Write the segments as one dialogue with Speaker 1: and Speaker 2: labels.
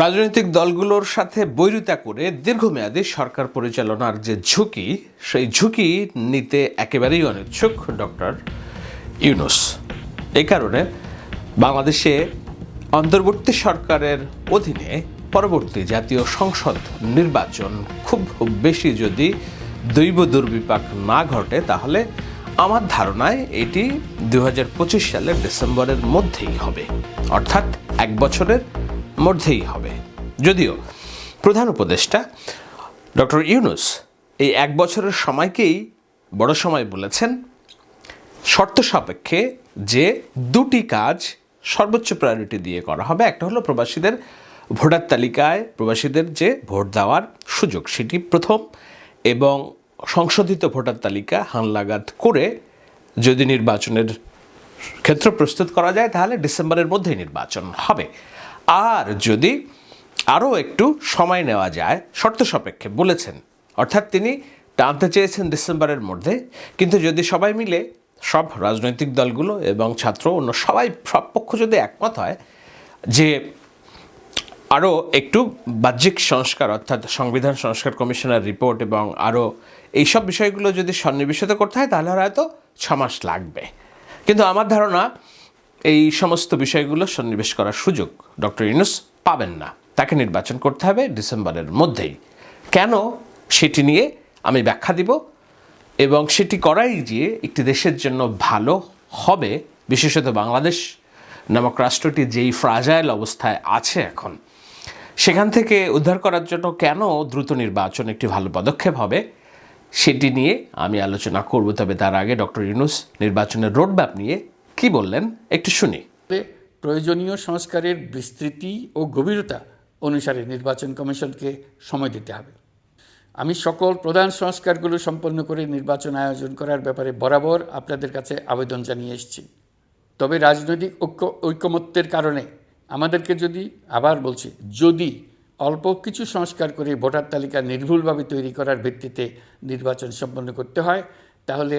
Speaker 1: রাজনৈতিক দলগুলোর সাথে বৈরিতা করে দীর্ঘমেয়াদী সরকার পরিচালনার যে ঝুঁকি, সেই ঝুঁকি নিতে একেবারেই অনিচ্ছুক ডক্টর ইউনুস। এই কারণে বাংলাদেশে অন্তর্বর্তী সরকারের অধীনে পরবর্তী জাতীয় সংসদ নির্বাচন খুব বেশি যদি দৈব দুর্বিপাক না ঘটে, তাহলে আমার ধারণায় এটি দু হাজার পঁচিশ সালের ডিসেম্বরের মধ্যেই হবে। অর্থাৎ এক বছরের মধ্যেই হবে। যদিও প্রধান উপদেষ্টা ডক্টর ইউনুস এই এক বছরের সময়কেই বড় সময় বলেছেন, শর্ত সাপেক্ষে যে দুটি কাজ সর্বোচ্চ প্রায়োরিটি দিয়ে করা হবে। একটা হলো প্রবাসীদের ভোটার তালিকায় প্রবাসীদের যে ভোট দেওয়ার সুযোগ, সেটি প্রথম, এবং সংশোধিত ভোটার তালিকা হানলাগাদ করে যদি নির্বাচনের ক্ষেত্র প্রস্তুত করা যায়, তাহলে ডিসেম্বরের মধ্যেই নির্বাচন হবে। আর যদি আরও একটু সময় নেওয়া যায়, শর্ত সাপেক্ষে বলেছেন। অর্থাৎ তিনি টানতে চেয়েছেন ডিসেম্বরের মধ্যে, কিন্তু যদি সবাই মিলে, সব রাজনৈতিক দলগুলো এবং ছাত্র অন্য সবাই, সব পক্ষ যদি একমত হয় যে আরও একটু বাহ্যিক সংস্কার, অর্থাৎ সংবিধান সংস্কার কমিশনের রিপোর্ট এবং আরও এইসব বিষয়গুলো যদি সন্নিবেশিত করতে হয়, তাহলে হয়তো ছ মাস লাগবে। কিন্তু আমার ধারণা এই সমস্ত বিষয়গুলো সন্নিবেশ করার সুযোগ ডক্টর ইউনুস পাবেন না। তাকে নির্বাচন করতে হবে ডিসেম্বরের মধ্যেই। কেন? সেটি নিয়ে আমি ব্যাখ্যা দিব এবং সেটি করাই যে একটি দেশের জন্য ভালো হবে, বিশেষত বাংলাদেশ নামক রাষ্ট্রটি যেই ফ্রাজাইল অবস্থায় আছে এখন। সেখান থেকে উদ্ধার করার জন্য কেন দ্রুত নির্বাচন একটি ভালো পদক্ষেপ হবে, সেটি নিয়ে আমি আলোচনা করব। তবে তার আগে ডক্টর ইউনুস নির্বাচনের রোডম্যাপ নিয়ে কি বললেন? একটু শুনি।
Speaker 2: প্রয়োজনীয় সংস্কারের বিস্তৃতি ও গভীরতা অনুসারে নির্বাচন কমিশনকে সময় দিতে হবে। আমি সকল প্রধান সংস্কারগুলো সম্পন্ন করে নির্বাচন আয়োজন করার ব্যাপারে বরাবর আপনাদের কাছে আবেদন জানিয়ে এসেছি। তবে রাজনৈতিক ঐক্য ঐকমত্যের কারণে আমাদেরকে যদি, আবার বলছি, যদি অল্প কিছু সংস্কার করে ভোটার তালিকা নির্ভুলভাবে তৈরি করার ভিত্তিতে নির্বাচন সম্পন্ন করতে হয়, তাহলে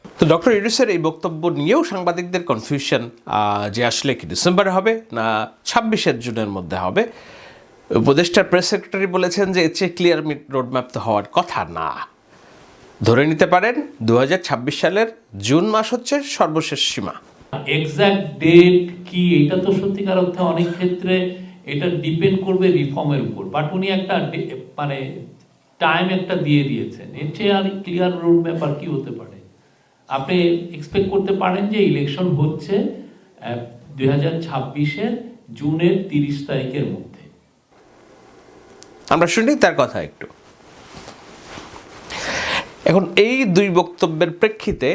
Speaker 1: তো ডক্টর ইউনুসের এই বক্তব্য নিয়েও সাংবাদিকদের কনফিউশন যে আসলে কি ডিসেম্বরে হবে না ছাব্বিশের জুনের মধ্যে হবে। উপদেষ্টার প্রেস সেক্রেটারি বলেছেন যে এর চেয়ে ক্লিয়ার রোডম্যাপ তো হওয়ার কথা না। ধরে নিতে পারেন দু সালের জুন মাস হচ্ছে সর্বশেষ সীমা।
Speaker 3: এক্সাক্ট ডেট কি, এটা তো সত্যিকার অর্থে অনেক ক্ষেত্রে এটা ডিপেন্ড করবে রিফর্মের উপর। বাট উনি একটা মানে টাইম একটা দিয়ে দিয়েছেন। এর চেয়ে আর ক্লিয়ার রোড ম্যাপ আর কি হতে পারে? আপনি এক্সপেক্ট করতে পারেন যে ইলেকশন হচ্ছে দুই হাজার ছাব্বিশের জুনের তিরিশ তারিখের মধ্যে।
Speaker 1: আমরা শুনি তার কথা একটু। এখন এই দুই বক্তব্যের প্রেক্ষিতে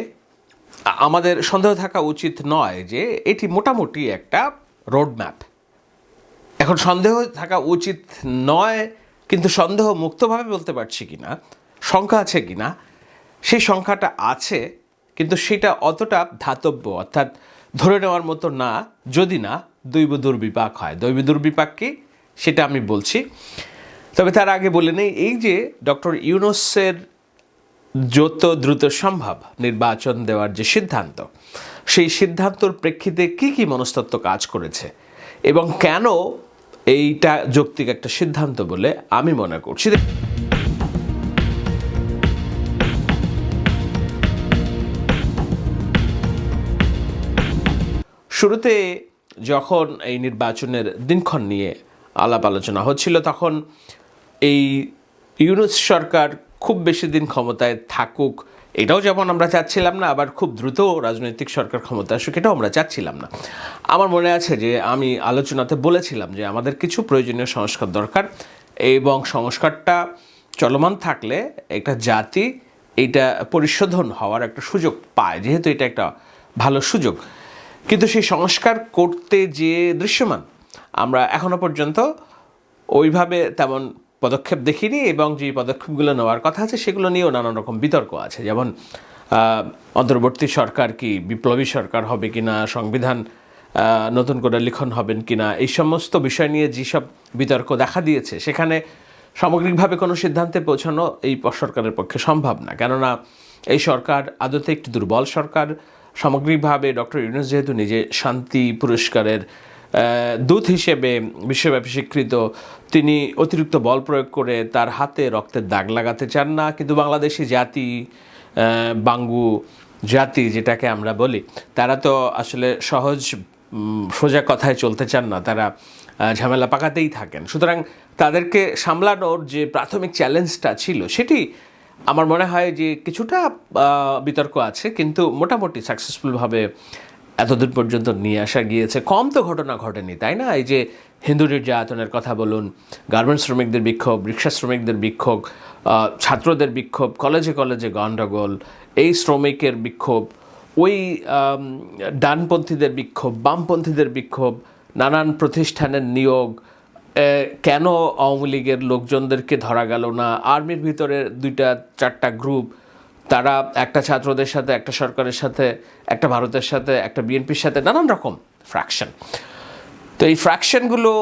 Speaker 1: আমাদের সন্দেহ থাকা উচিত নয় যে এটি মোটামুটি একটা রোডম্যাপ এখন সন্দেহ থাকা উচিত নয়, কিন্তু সন্দেহ মুক্তভাবে বলতে পারছি কিনা, সংখ্যা আছে কিনা, সেই সংখ্যাটা আছে কিন্তু সেটা অতটা ধাতব্য, অর্থাৎ ধরে নেওয়ার মতো না, যদি না দৈব দুর্বিপাক হয়। দৈব দুর্বিপাক কি? সেটা আমি বলছি। তবে তার আগে বলে নেই, এই যে ডক্টর ইউনুসের যত দ্রুত সম্ভব নির্বাচন দেওয়ার যে সিদ্ধান্ত, সেই সিদ্ধান্তর প্রেক্ষিতে কি কি মনস্তত্ব কাজ করেছে এবং কেন এইটা যৌক্তিক একটা সিদ্ধান্ত বলে আমি মনে করছি। শুরুতে যখন এই নির্বাচনের দিনক্ষণ নিয়ে আলাপ আলোচনা হচ্ছিল, তখন এই ইউনুস সরকার খুব বেশি দিন ক্ষমতায় থাকুক এটাও যেমন আমরা চাচ্ছিলাম না, আবার খুব দ্রুত রাজনৈতিক সরকার ক্ষমতা আসুক এটাও আমরা চাচ্ছিলাম না। আমার মনে আছে যে আমি আলোচনাতে বলেছিলাম যে আমাদের কিছু প্রয়োজনীয় সংস্কার দরকার এবং সংস্কারটা চলমান থাকলে একটা জাতি এইটা পরিশোধন হওয়ার একটা সুযোগ পায়, যেহেতু এটা একটা ভালো সুযোগ। কিন্তু সেই সংস্কার করতে যে দৃশ্যমান, আমরা এখনও পর্যন্ত ওইভাবে তেমন পদক্ষেপ দেখিনি এবং যে পদক্ষেপগুলো নেওয়ার কথা আছে, সেগুলো নিয়েও নানান রকম বিতর্ক আছে। যেমন অন্তর্বর্তী সরকার কি বিপ্লবী সরকার হবে কিনা, সংবিধান নতুন করে লিখন হবেন কি না এই সমস্ত বিষয় নিয়ে যেসব বিতর্ক দেখা দিয়েছে, সেখানে সামগ্রিকভাবে কোনো সিদ্ধান্তে পৌঁছানো এই সরকারের পক্ষে সম্ভব না। কেননা, এই সরকার আদতে একটি দুর্বল সরকার সামগ্রিকভাবে ডক্টর ইউনুস যেহেতু নিজে শান্তি পুরস্কারের দূত হিসেবে বিশ্বব্যাপী স্বীকৃত, তিনি অতিরিক্ত বল প্রয়োগ করে তার হাতে রক্তের দাগ লাগাতে চান না। কিন্তু বাংলাদেশি জাতি বাঙ্গু জাতি যেটাকে আমরা বলি, তারা তো আসলে সহজ সোজা কথায় চলতে চান না। তারা ঝামেলা পাকাতেই থাকেন। সুতরাং তাদেরকে সামলানোর যে প্রাথমিক চ্যালেঞ্জটা ছিল, সেটি আমার মনে হয় যে কিছুটা বিতর্ক আছে, কিন্তু মোটামুটি সাকসেসফুলভাবে এতদূর পর্যন্ত নিয়ে আসা গিয়েছে। কম তো ঘটনা ঘটেনি, তাই না? এই যে হিন্দু নির্যাতনের কথা বলুন গার্মেন্টস শ্রমিকদের বিক্ষোভ, রিক্সা শ্রমিকদের বিক্ষোভ ছাত্রদের বিক্ষোভ কলেজে কলেজে গণ্ডগোল এই শ্রমিকের বিক্ষোভ, ওই ডানপন্থীদের বিক্ষোভ, বামপন্থীদের বিক্ষোভ, নানান প্রতিষ্ঠানের নিয়োগ কেন আওয়ামী লীগের লোকজনদেরকে ধরা গেল না? আর্মির ভিতরে দুইটা, চারটা গ্রুপ তারা একটা ছাত্রদের সাথে, একটা সরকারের সাথে, একটা ভারতের সাথে, একটা বিএনপির সাথে, নানান রকম ফ্র্যাকশন তো এই ফ্র্যাকশনগুলো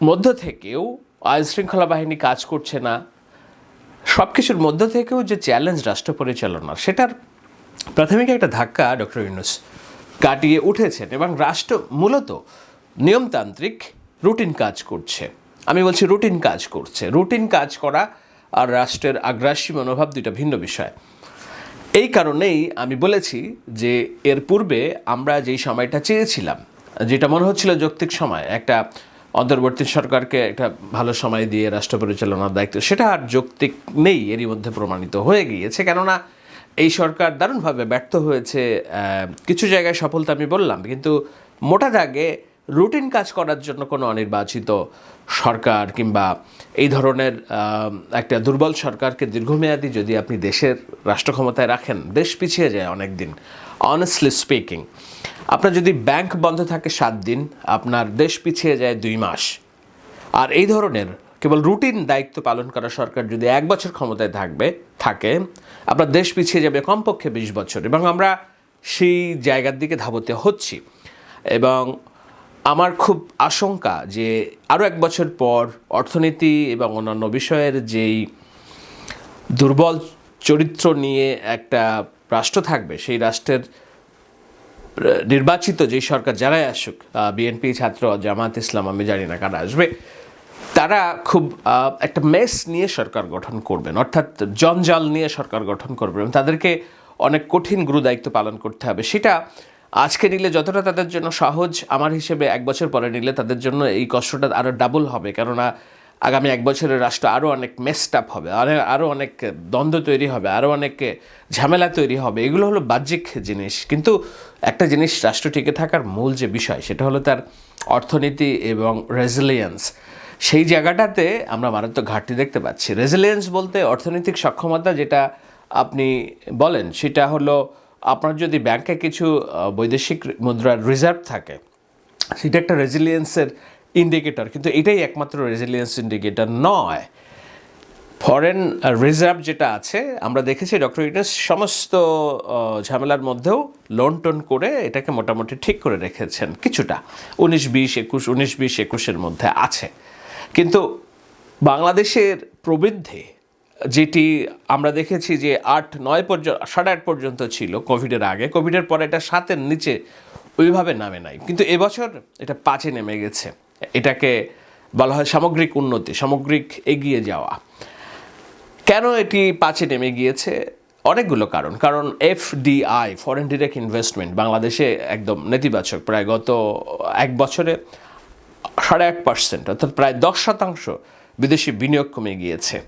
Speaker 1: মধ্য থেকেও আইন শৃঙ্খলা বাহিনী কাজ করছে না। সব কিছুর মধ্য থেকেও যে চ্যালেঞ্জ রাষ্ট্র পরিচালনার সেটার প্রাথমিক একটা ধাক্কা ডক্টর ইউনুস কাটিয়ে উঠেছেন এবং রাষ্ট্র মূলত নিয়মতান্ত্রিক রুটিন কাজ করছে। আমি বলছি রুটিন কাজ করছে। রুটিন কাজ করা আর রাষ্ট্রের আগ্রাসী মনোভাব দুইটা ভিন্ন বিষয়। এই কারণেই আমি বলেছি যে এর পূর্বে আমরা যেই সময়টা চেয়েছিলাম, যেটা মনে হচ্ছিল যৌক্তিক সময়, একটা অন্তর্বর্তী সরকারকে একটা ভালো সময় দিয়ে রাষ্ট্র পরিচালনার দায়িত্ব, সেটা আর যৌক্তিক নেই, এরই মধ্যে প্রমাণিত হয়ে গিয়েছে। কেননা এই সরকার দারুণভাবে ব্যর্থ হয়েছে কিছু জায়গায় সফলতা আমি বললাম, কিন্তু মোটা দাগে রুটিন কাজ করার জন্য কোনো অনির্বাচিত সরকার কিংবা এই ধরনের একটা দুর্বল সরকারকে দীর্ঘমেয়াদী যদি আপনি দেশের রাষ্ট্র ক্ষমতায় রাখেন, দেশ পিছিয়ে যায় অনেক দিন অনেস্টলি স্পিকিং আপনার যদি ব্যাংক বন্ধ থাকে সাত দিন, আপনার দেশ পিছিয়ে যায় দুই মাস। আর এই ধরনের কেবল রুটিন দায়িত্ব পালন করা সরকার যদি এক বছর ক্ষমতায় থাকবে, থাকে, আপনার দেশ পিছিয়ে যাবে কমপক্ষে বিশ বছর। এবং আমরা সেই জায়গার দিকে ধাবতে হচ্ছি। এবং আমার খুব আশঙ্কা যে আরও এক বছর পর অর্থনীতি এবং অন্যান্য বিষয়ের যেই দুর্বল চরিত্র নিয়ে একটা রাষ্ট্র থাকবে, সেই রাষ্ট্রের নির্বাচিত যে সরকার যারাই আসুক বিএনপি, ছাত্র, জামাত, ইসলাম, আমি জানি না কারা আসবে, তারা খুব একটা মেস নিয়ে সরকার গঠন করবেন, অর্থাৎ জঞ্জাল নিয়ে সরকার গঠন করবেন তাদেরকে অনেক কঠিন গুরু দায়িত্ব পালন করতে হবে। সেটা আজকে নিলে যতটা তাদের জন্য সহজ, আমার হিসেবে এক বছর পরে নিলে তাদের জন্য এই কষ্টটা আরও ডাবল হবে। কেননা আগামী এক বছরের রাষ্ট্র আরও অনেক মেসড আপ হবে আরও আরও অনেক দ্বন্দ্ব তৈরি হবে আরও অনেক ঝামেলা তৈরি হবে। এগুলো হলো বাহ্যিক জিনিস। কিন্তু একটা জিনিস রাষ্ট্র টিকে থাকার মূল যে বিষয়, সেটা হলো তার অর্থনীতি এবং রেজিলিয়েন্স সেই জায়গাটাতে আমরা মারাত্মক ঘাটতি দেখতে পাচ্ছি। রেজিলিয়েন্স বলতে অর্থনৈতিক সক্ষমতা যেটা আপনি বলেন, সেটা হলো আপনার যদি ব্যাংকে কিছু বৈদেশিক মুদ্রার রিজার্ভ থাকে, সেটা একটা রেজিলিয়েন্সের ইন্ডিকেটর। কিন্তু এটাই একমাত্র রেজিলিয়েন্স ইন্ডিকেটর নয়। ফরেন রিজার্ভ যেটা আছে, আমরা দেখেছি ডক্টর ইউনুস সমস্ত ঝামেলার মধ্যেও লোন টোন করে এটাকে মোটামুটি ঠিক করে রেখেছেন কিছুটা। উনিশ, বিশ, একুশ, উনিশ, বিশ, একুশের মধ্যে আছে। কিন্তু বাংলাদেশের প্রবৃদ্ধি যেটি আমরা দেখেছি যে আট, নয় পর্যন্ত সাড়ে আট পর্যন্ত ছিল কোভিডের আগে। কোভিডের পরে এটা সাতের নিচে ওইভাবে নামে নাই। কিন্তু এবছর এটা পাঁচে নেমে গেছে। এটাকে বলা হয় সামগ্রিক উন্নতি, সামগ্রিক এগিয়ে যাওয়া। কেন এটি পাঁচে নেমে গিয়েছে? অনেকগুলো কারণ। কারণ এফডিআই ফরেন ডিরেক্ট ইনভেস্টমেন্ট বাংলাদেশে একদম নেতিবাচক। প্রায় গত এক বছরে সাড়ে এক পার্সেন্ট, অর্থাৎ প্রায় দশ শতাংশ বিদেশি বিনিয়োগ কমে গিয়েছে।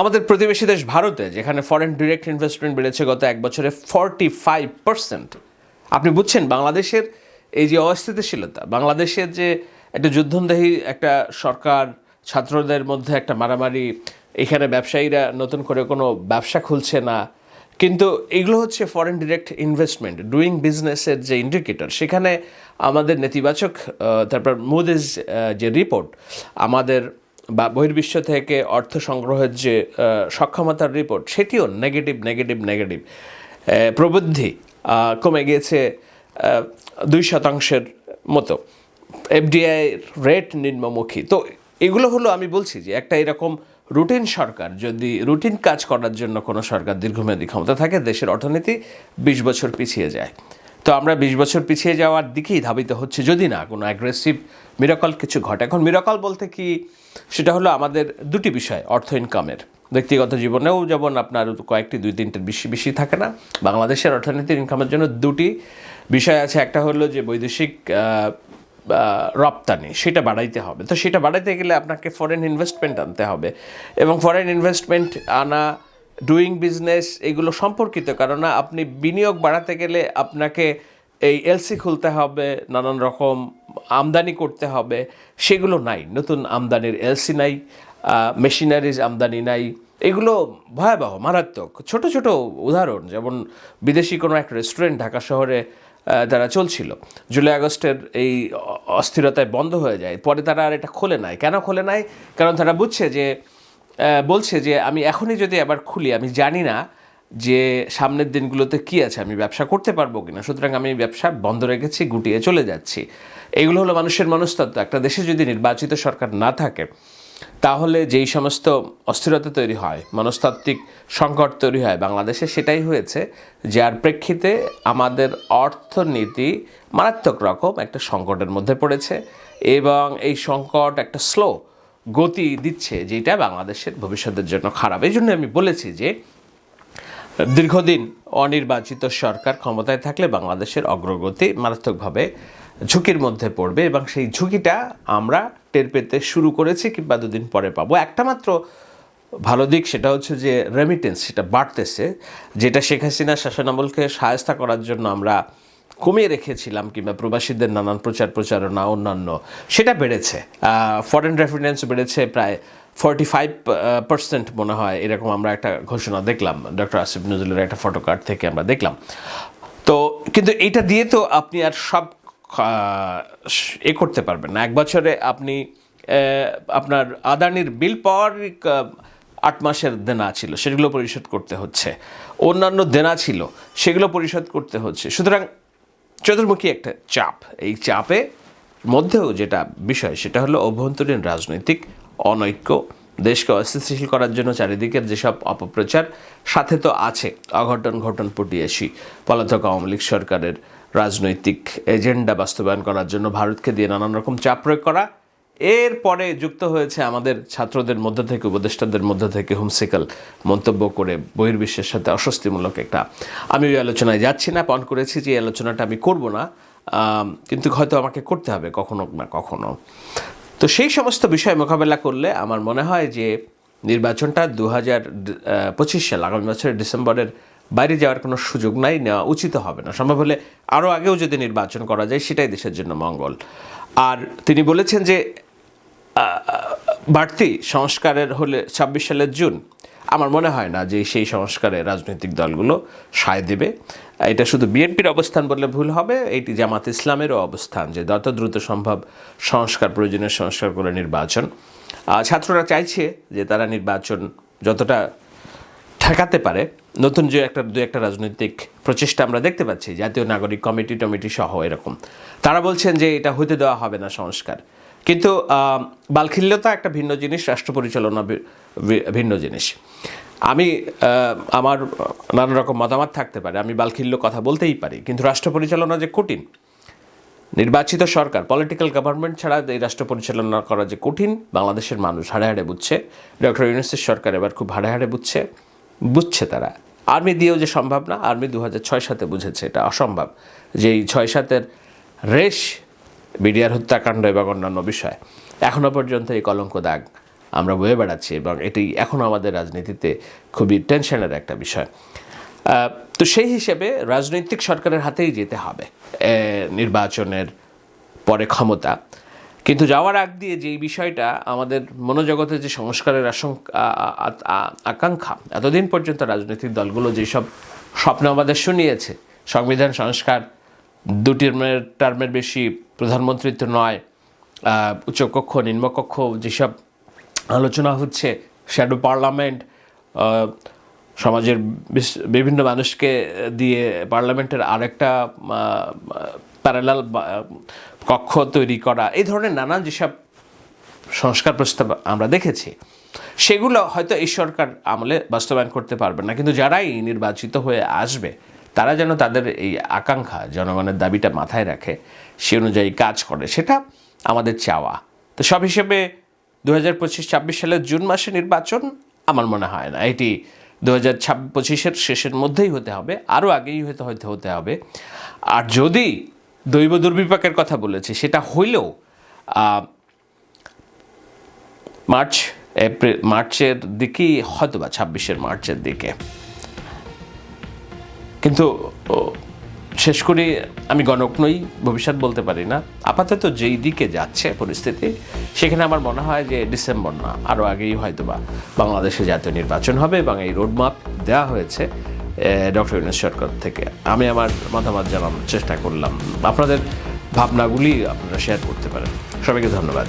Speaker 1: আমাদের প্রতিবেশী দেশ ভারতে, যেখানে ফরেন ডিরেক্ট ইনভেস্টমেন্ট বেড়েছে গত এক বছরে ফর্টি ফাইভ পার্সেন্ট আপনি বুঝছেন, বাংলাদেশের এই যে অস্থিতিশীলতা, বাংলাদেশের যে একটা যুদ্ধন্দেহী একটা সরকার, ছাত্রদের মধ্যে একটা মারামারি, এখানে ব্যবসায়ীরা নতুন করে কোনো ব্যবসা খুলছে না, কিন্তু এগুলো হচ্ছে ফরেন ডিরেক্ট ইনভেস্টমেন্ট ডুইং বিজনেসের যে ইন্ডিকেটর সেখানে আমাদের নেতিবাচক তারপর মুদিজ যে রিপোর্ট আমাদের বা বহির্বিশ্ব থেকে অর্থ সংগ্রহের যে সক্ষমতার রিপোর্ট সেটিও নেগেটিভ নেগেটিভ নেগেটিভ প্রবৃদ্ধি কমে গিয়েছে দুই শতাংশের মতো। এফডিআই রেট নিম্নমুখী। তো এগুলো হলো আমি বলছি যে, একটা এরকম রুটিন সরকার, যদি রুটিন কাজ করার জন্য কোনো সরকার দীর্ঘমেয়াদী ক্ষমতা থাকে, দেশের অর্থনীতি বিশ বছর পিছিয়ে যায়। তো আমরা বিশ বছর পিছিয়ে যাওয়ার দিকেই ধাবিত হচ্ছে, যদি না কোনো অ্যাগ্রেসিভ মিরাকল কিছু ঘটে। এখন মিরাকল বলতে কি, সেটা হলো আমাদের দুটি বিষয়, অর্থ ইনকামের ব্যক্তিগত জীবনেও যেমন আপনার কয়েকটি, দুই, তিনটের বেশি বেশি থাকে না, বাংলাদেশের অর্থনীতির ইনকামের জন্য দুটি বিষয় আছে। একটা হলো যে বৈদেশিক রপ্তানি, সেটা বাড়াইতে হবে। তো সেটা বাড়াইতে গেলে আপনাকে ফরেন ইনভেস্টমেন্ট আনতে হবে। এবং ফরেন ইনভেস্টমেন্ট আনা ডুইং বিজনেস এগুলো সম্পর্কিত। কারণ আপনি বিনিয়োগ বাড়াতে গেলে আপনাকে এই এলসি খুলতে হবে, নানান রকম আমদানি করতে হবে, সেগুলো নাই। নতুন আমদানির এলসি নাই মেশিনারিজ আমদানি নাই। এগুলো ভয়াবহ, মারাত্মক। ছোট ছোট উদাহরণ, যেমন বিদেশি কোনো এক রেস্টুরেন্ট ঢাকা শহরে তারা চলছিল। জুলাই আগস্টের এই অস্থিরতায় বন্ধ হয়ে যায়। পরে তারা আর এটা খোলে নাই। কেন খোলে নাই? কারণ তারা বুঝছে যে বলছে যে আমি এখনই যদি আবার খুলি, আমি জানি না যে সামনের দিনগুলোতে কি আছে, আমি ব্যবসা করতে পারব কিনা। সুতরাং আমি ব্যবসা বন্ধ রেখেছি, গুটিয়ে চলে যাচ্ছি। এগুলো হলো মানুষের মনস্তত্ত্ব। একটা দেশে যদি নির্বাচিত সরকার না থাকে, তাহলে যেই সমস্ত অস্থিরতা তৈরি হয়, মনস্তাত্ত্বিক সংকট তৈরি হয়, বাংলাদেশে সেটাই হয়েছে, যার প্রেক্ষিতে আমাদের অর্থনীতি মারাত্মক রকম একটা সংকটের মধ্যে পড়েছে এবং এই সংকট একটা স্লো গতি দিচ্ছে যেটা বাংলাদেশের ভবিষ্যতের জন্য খারাপ। এই জন্য আমি বলেছি যে, দীর্ঘদিন অনির্বাচিত সরকার ক্ষমতায় থাকলে বাংলাদেশের অগ্রগতি মারাত্মকভাবে ঝুঁকির মধ্যে পড়বে এবং সেই ঝুঁকিটা আমরা টের পেতে শুরু করেছি কিংবা দুদিন পরে পাবো। একটা মাত্র ভালো দিক সেটা হচ্ছে যে রেমিটেন্স সেটা বাড়তেছে, যেটা শেখ হাসিনা শাসনামলকে সাহায্য করার জন্য আমরা কমিয়ে রেখেছিলাম কিংবা প্রবাসীদের নানান প্রচার প্রচারণা, অন্যান্য, সেটা বেড়েছে। ফরেন রেফারেন্স বেড়েছে প্রায় ফর্টি ফাইভ পার্সেন্ট মনে হয়, এরকম আমরা একটা ঘোষণা দেখলাম। ডক্টর আসিফ নজরুলের একটা ফটো কার্ড থেকে আমরা দেখলাম। তো, কিন্তু এইটা দিয়ে তো আপনি আর সব এ করতে পারবেন না। এক বছরে আপনি আপনার আদানির বিল পাওয়ার আট মাসের দেনা ছিল, সেগুলো পরিশোধ করতে হচ্ছে। অন্যান্য দেনা ছিল, সেগুলো পরিশোধ করতে হচ্ছে। সুতরাং চতুর্মুখী একটা চাপ। এই চাপে মধ্যেও যেটা বিষয়, সেটা হলো অভ্যন্তরীণ রাজনৈতিক অনৈক্য। দেশকে অস্থিতিশীল করার জন্য চারিদিকের যেসব অপপ্রচার, সাথে তো আছে অঘটন ঘটন পটিয়েছি পলাতক আওয়ামী লীগ সরকারের রাজনৈতিক এজেন্ডা বাস্তবায়ন করার জন্য ভারতকে দিয়ে নানান রকম চাপ প্রয়োগ করা এরপরে যুক্ত হয়েছে আমাদের ছাত্রদের মধ্যে থেকে, উপদেষ্টাদের মধ্যে থেকে হুমসিকাল মন্তব্য করে বহির্বিশ্বের সাথে অস্বস্তিমূলক একটা, আমি ওই আলোচনায় যাচ্ছি না, পণ করেছি যে এই আলোচনাটা আমি করব না কিন্তু হয়তো আমাকে করতে হবে কখনো না কখনো। তো সেই সমস্ত বিষয় মোকাবেলা করলে আমার মনে হয় যে নির্বাচনটা দু হাজার পঁচিশ সাল, আগামী বছরের ডিসেম্বরের বাইরে যাওয়ার কোনো সুযোগ নাই, নেওয়া উচিত হবে না। সম্ভব হলে আরও আগেও যদি নির্বাচন করা যায়, সেটাই দেশের জন্য মঙ্গল। আর তিনি বলেছেন যে বাড়তি সংস্কারের হলে ছাব্বিশ সালের জুন, আমার মনে হয় না যে সেই সংস্কারে রাজনৈতিক দলগুলো সায় দেবে। এটা শুধু বিএনপির অবস্থান বললে ভুল হবে, এটি জামাত ইসলামেরও অবস্থান যে যত দ্রুত সম্ভব সংস্কার, প্রয়োজনীয় সংস্কার করে নির্বাচন। ছাত্ররা চাইছে যে তারা নির্বাচন যতটা ঠেকাতে পারে। নতুন যে একটা, দু একটা রাজনৈতিক প্রচেষ্টা আমরা দেখতে পাচ্ছি, জাতীয় নাগরিক কমিটি টমিটি সহ এরকম। তারা বলছেন যে এটা হতে দেওয়া হবে না সংস্কার। কিন্তু বালখিল্যতা একটা ভিন্ন জিনিস, রাষ্ট্র পরিচালনা ভিন্ন জিনিস। আমি আমার নানা রকম মতামত থাকতে পারে, আমি বালখিল্য কথা বলতেই পারি, কিন্তু রাষ্ট্র পরিচালনা যে কঠিন। নির্বাচিত সরকার পলিটিক্যাল গভর্নমেন্ট ছাড়া এই রাষ্ট্র পরিচালনা করা যে কঠিন, বাংলাদেশের মানুষ হাড়ে হাড়ে বুঝছে। ডক্টর ইউনুসের সরকার এবার খুব হাড়ে হাড়ে বুঝছে বুঝছে তারা। আর্মি দিয়েও যে সম্ভব না, আর্মি দু হাজার ছয় সাতে বুঝেছে, এটা অসম্ভব। যে এই ছয় সাতের রেশ বিডিআর হত্যাকাণ্ড এবং অন্যান্য বিষয়। এখনও পর্যন্ত এই কলঙ্ক দাগ আমরা বয়ে বেড়াচ্ছি এবং এটি এখনও আমাদের রাজনীতিতে খুবই টেনশনের একটা বিষয়। তো সেই হিসেবে রাজনৈতিক সরকারের হাতেই যেতে হবে নির্বাচনের পরে ক্ষমতা। কিন্তু যাওয়ার আগ দিয়ে যে বিষয়টা আমাদের মনোজগতে যে সংস্কারের আকাঙ্ক্ষা, এতদিন পর্যন্ত রাজনৈতিক দলগুলো যেসব স্বপ্ন আমাদের শুনিয়েছে, সংবিধান, সংস্কার দুটি টার্মের টার্মের বেশি প্রধানমন্ত্রিত্ব নয় উচ্চকক্ষ, নিম্নকক্ষ যেসব আলোচনা হচ্ছে শ্যাডো পার্লামেন্ট সমাজের বিভিন্ন মানুষকে দিয়ে পার্লামেন্টের আরেকটা প্যারালাল কক্ষ তৈরি করা, এই ধরনের নানান যেসব সংস্কার প্রস্তাব আমরা দেখেছি, সেগুলো হয়তো এই সরকার আমলে বাস্তবায়ন করতে পারবে না। কিন্তু যারাই নির্বাচিত হয়ে আসবে তারা যেন তাদের এই আকাঙ্ক্ষা জনগণের দাবিটা মাথায় রাখে, সে অনুযায়ী কাজ করে। সেটা আমাদের চাওয়া। তো সব হিসেবে দু হাজার পঁচিশ ছাব্বিশ সালের জুন মাসে নির্বাচন আমার মনে হয় না। এটি দু হাজার পঁচিশের শেষের মধ্যেই হতে হবে, আরও আগেই হয়তো হয়তো হতে হবে। আর যদি দৈব দুর্বিপাকের কথা বলেছে, সেটা হইলেও মার্চ, এপ্রিল, মার্চের দিকেই হয়তো বা ছাব্বিশের মার্চের দিকে। কিন্তু শেষ করে আমি গণক নই, ভবিষ্যৎ বলতে পারি না। আপাতত যেই দিকে যাচ্ছে পরিস্থিতি, সেখানে আমার মনে হয় যে ডিসেম্বর না আরও আগেই হয়তো বা বাংলাদেশে জাতীয় নির্বাচন হবে এবং এই রোডম্যাপ দেওয়া হয়েছে ডক্টর ইউনুস সরকার থেকে। আমি আমার মতামত জানানোর চেষ্টা করলাম। আপনাদের ভাবনাগুলি আপনারা শেয়ার করতে পারেন। সবাইকে ধন্যবাদ।